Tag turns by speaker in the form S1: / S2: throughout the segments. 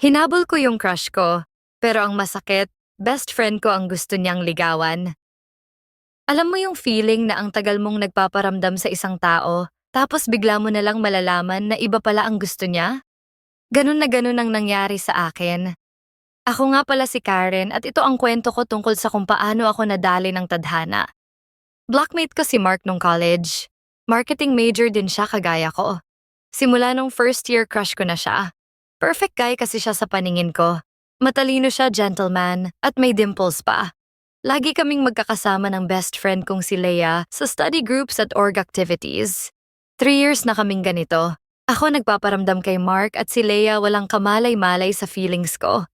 S1: Hinabol ko yung crush ko, pero ang masakit, best friend ko ang gusto niyang ligawan. Alam mo yung feeling na ang tagal mong nagpaparamdam sa isang tao, tapos bigla mo na lang malalaman na iba pala ang gusto niya? Ganun na ganun ang nangyari sa akin. Ako nga pala si Karen at ito ang kwento ko tungkol sa kung paano ako nadali ng tadhana. Blockmate ko si Mark nung college. Marketing major din siya kagaya ko. Simula nung first year crush ko na siya. Perfect guy kasi siya sa paningin ko. Matalino siya, gentleman, at may dimples pa. Lagi kaming magkakasama ng best friend kong si Leia sa study groups at org activities. Three years na kaming ganito. Ako nagpaparamdam kay Mark at si Leia walang kamalay-malay sa feelings ko.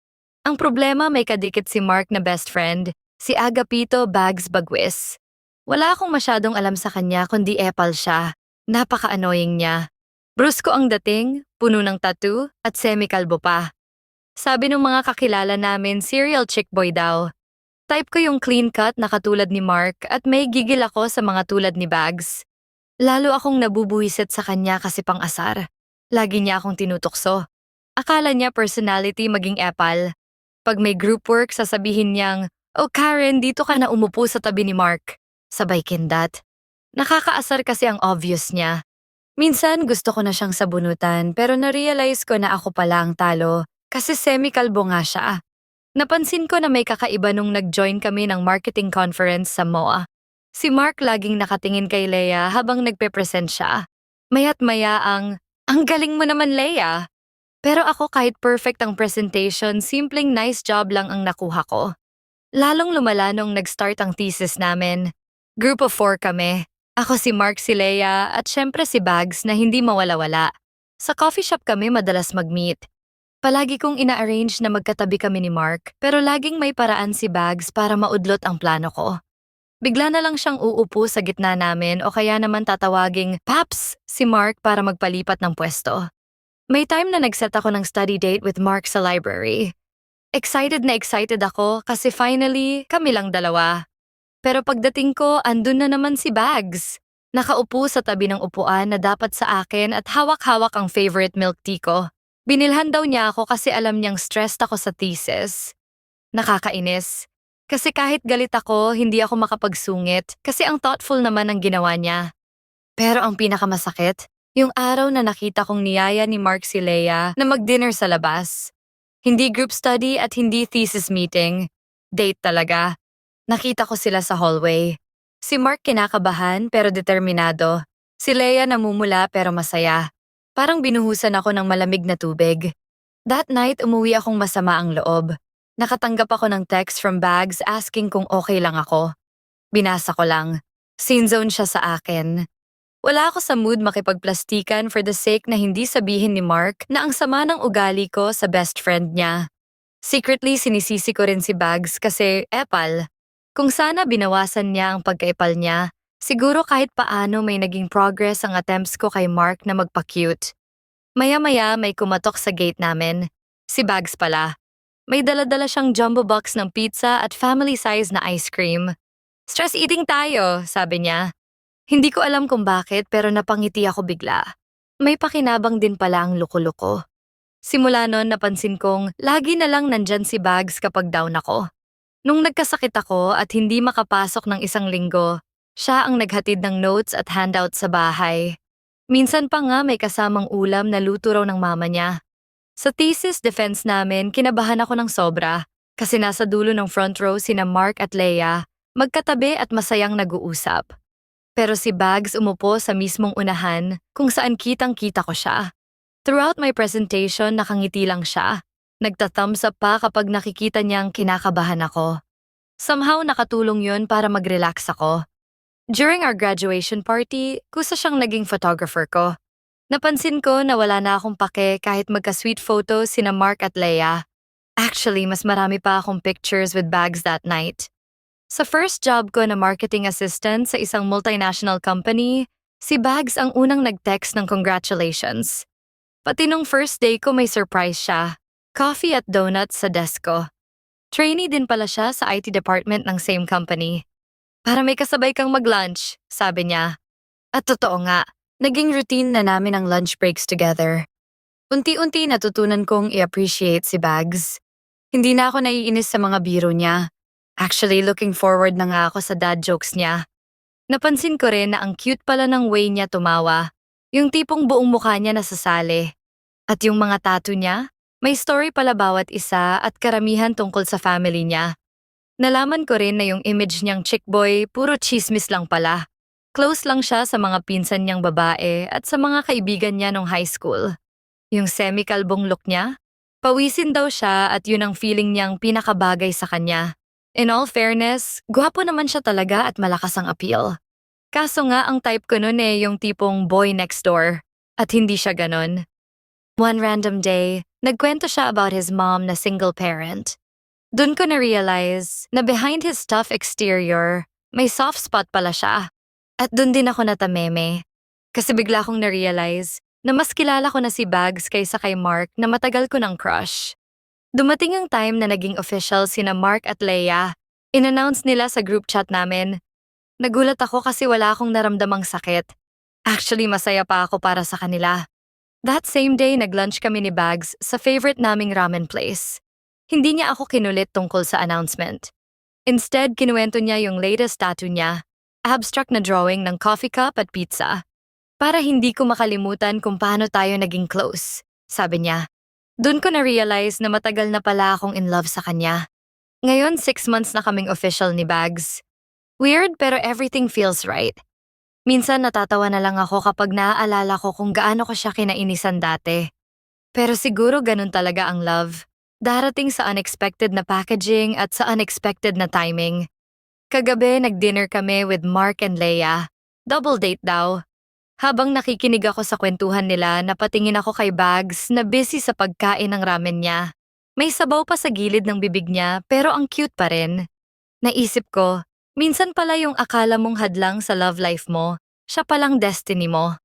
S1: Ang problema may kadikit si Mark na best friend, si Agapito Bags Bagwis. Wala akong masyadong alam sa kanya kundi epal siya. Napaka-annoying niya. Brusko ang dating, puno ng tattoo, at semi-kalbo pa. Sabi ng mga kakilala namin, serial chick boy daw. Type ko yung clean cut na katulad ni Mark at may gigil ako sa mga tulad ni Bags. Lalo akong nabubuhisit sa kanya kasi pang asar. Lagi niya akong tinutokso. Akala niya personality maging epal. Pag may group work, sasabihin niyang, Oh Karen, dito ka na umupo sa tabi ni Mark. Sabay kindat. Nakakaasar kasi ang obvious niya. Minsan gusto ko na siyang sabunutan pero na-realize ko na ako pala ang talo kasi semi-kalbo nga siya. Napansin ko na may kakaiba nung nag-join kami ng marketing conference sa MOA. Si Mark laging nakatingin kay Leia habang nagpe-present siya. Mayat maya ang, ang galing mo naman Leia. Pero ako kahit perfect ang presentation, simpleng nice job lang ang nakuha ko. Lalong lumala nung nag-start ang thesis namin. Group of four kami. Ako si Mark si Leia at syempre si Bags na hindi mawala-wala. Sa coffee shop kami madalas mag-meet. Palagi kong ina-arrange na magkatabi kami ni Mark pero laging may paraan si Bags para maudlot ang plano ko. Bigla na lang siyang uupo sa gitna namin o kaya naman tatawaging, Paps! si Mark para magpalipat ng pwesto. May time na nag-set ako ng study date with Mark sa library. Excited na excited ako kasi finally kami lang dalawa. Pero pagdating ko, andun na naman si Bags. Nakaupo sa tabi ng upuan na dapat sa akin at hawak-hawak ang favorite milk tea ko. Binilhan daw niya ako kasi alam niyang stressed ako sa thesis. Nakakainis. Kasi kahit galit ako, hindi ako makapagsungit kasi ang thoughtful naman ang ginawa niya. Pero ang pinakamasakit, yung araw na nakita kong niyaya ni Mark si Leia na mag-dinner sa labas. Hindi group study at hindi thesis meeting. Date talaga. Nakita ko sila sa hallway. Si Mark kinakabahan pero determinado. Si Leia namumula pero masaya. Parang binuhusan ako ng malamig na tubig. That night, umuwi akong masama ang loob. Nakatanggap ako ng text from Bags asking kung okay lang ako. Binasa ko lang. Scene zone siya sa akin. Wala ako sa mood makipagplastikan for the sake na hindi sabihin ni Mark na ang sama ng ugali ko sa best friend niya. Secretly sinisisi ko rin si Bags kasi epal. Kung sana binawasan niya ang pagkaipal niya, siguro kahit paano may naging progress ang attempts ko kay Mark na magpa-cute. Maya-maya may kumatok sa gate namin. Si Bags pala. May daladala siyang jumbo box ng pizza at family size na ice cream. Stress eating tayo, sabi niya. Hindi ko alam kung bakit pero napangiti ako bigla. May pakinabang din pala ang luko-luko. Simula noon napansin kong lagi na lang nandyan si Bags kapag down ako. Nung nagkasakit ako at hindi makapasok ng isang linggo, siya ang naghatid ng notes at handout sa bahay. Minsan pa nga may kasamang ulam na luto raw ng mama niya. Sa thesis defense namin, kinabahan ako ng sobra kasi nasa dulo ng front row sina Mark at Leia, magkatabi at masayang nag-uusap. Pero si Bags umupo sa mismong unahan kung saan kitang-kita ko siya. Throughout my presentation, nakangiti lang siya Nagta-thumbs up pa kapag nakikita niyang kinakabahan ako. Somehow nakatulong yun para mag-relax ako. During our graduation party, kusa siyang naging photographer ko. Napansin ko na wala na akong pake kahit magka-sweet photos sina Mark at Leia. Actually, mas marami pa akong pictures with bags that night. Sa first job ko na marketing assistant sa isang multinational company, si Bags ang unang nag-text ng congratulations. Pati nung first day ko may surprise siya. Coffee at donuts sa desk ko. Trainee din pala siya sa IT department ng same company. Para may kasabay kang mag-lunch, sabi niya. At totoo nga, naging routine na namin ang lunch breaks together. Unti-unti natutunan kong i-appreciate si Bags. Hindi na ako naiinis sa mga biro niya. Actually, looking forward na nga ako sa dad jokes niya. Napansin ko rin na ang cute pala ng way niya tumawa. Yung tipong buong mukha niya nasasali. At yung mga tattoo niya, may story pala bawat isa at karamihan tungkol sa family niya. Nalaman ko rin na yung image niyang chick boy puro chismis lang pala. Close lang siya sa mga pinsan niyang babae at sa mga kaibigan niya nung high school. Yung semi-kalbong look niya, pawisin daw siya at yun ang feeling niyang pinakabagay sa kanya. In all fairness, gwapo naman siya talaga at malakas ang appeal. Kaso nga ang type ko nun eh yung tipong boy next door. At hindi siya ganon. One random day, nagkwento siya about his mom na single parent. Doon ko na-realize na behind his tough exterior, may soft spot pala siya. At doon din ako natameme. Kasi bigla kong na-realize na mas kilala ko na si Bags kaysa kay Mark na matagal ko ng crush. Dumating ang time na naging official sina Mark at Leia. In-announce nila sa group chat namin. Nagulat ako kasi wala akong naramdamang sakit. Actually, masaya pa ako para sa kanila. That same day, nag-lunch kami ni Bags sa favorite naming ramen place. Hindi niya ako kinulit tungkol sa announcement. Instead, kinuwento niya yung latest tattoo niya, abstract na drawing ng coffee cup at pizza. Para hindi ko makalimutan kung paano tayo naging close, sabi niya. Doon ko na-realize na matagal na pala akong in love sa kanya. Ngayon, six months na kaming official ni Bags. Weird pero everything feels right. Minsan natatawa na lang ako kapag naaalala ko kung gaano ko siya kinainisan dati. Pero siguro ganun talaga ang love. Darating sa unexpected na packaging at sa unexpected na timing. Kagabi, nag-dinner kami with Mark and Leia. Double date daw. Habang nakikinig ako sa kwentuhan nila, napatingin ako kay Bags na busy sa pagkain ng ramen niya. May sabaw pa sa gilid ng bibig niya pero ang cute pa rin. Naisip ko, minsan pala yung akala mong hadlang sa love life mo, siya palang destiny mo.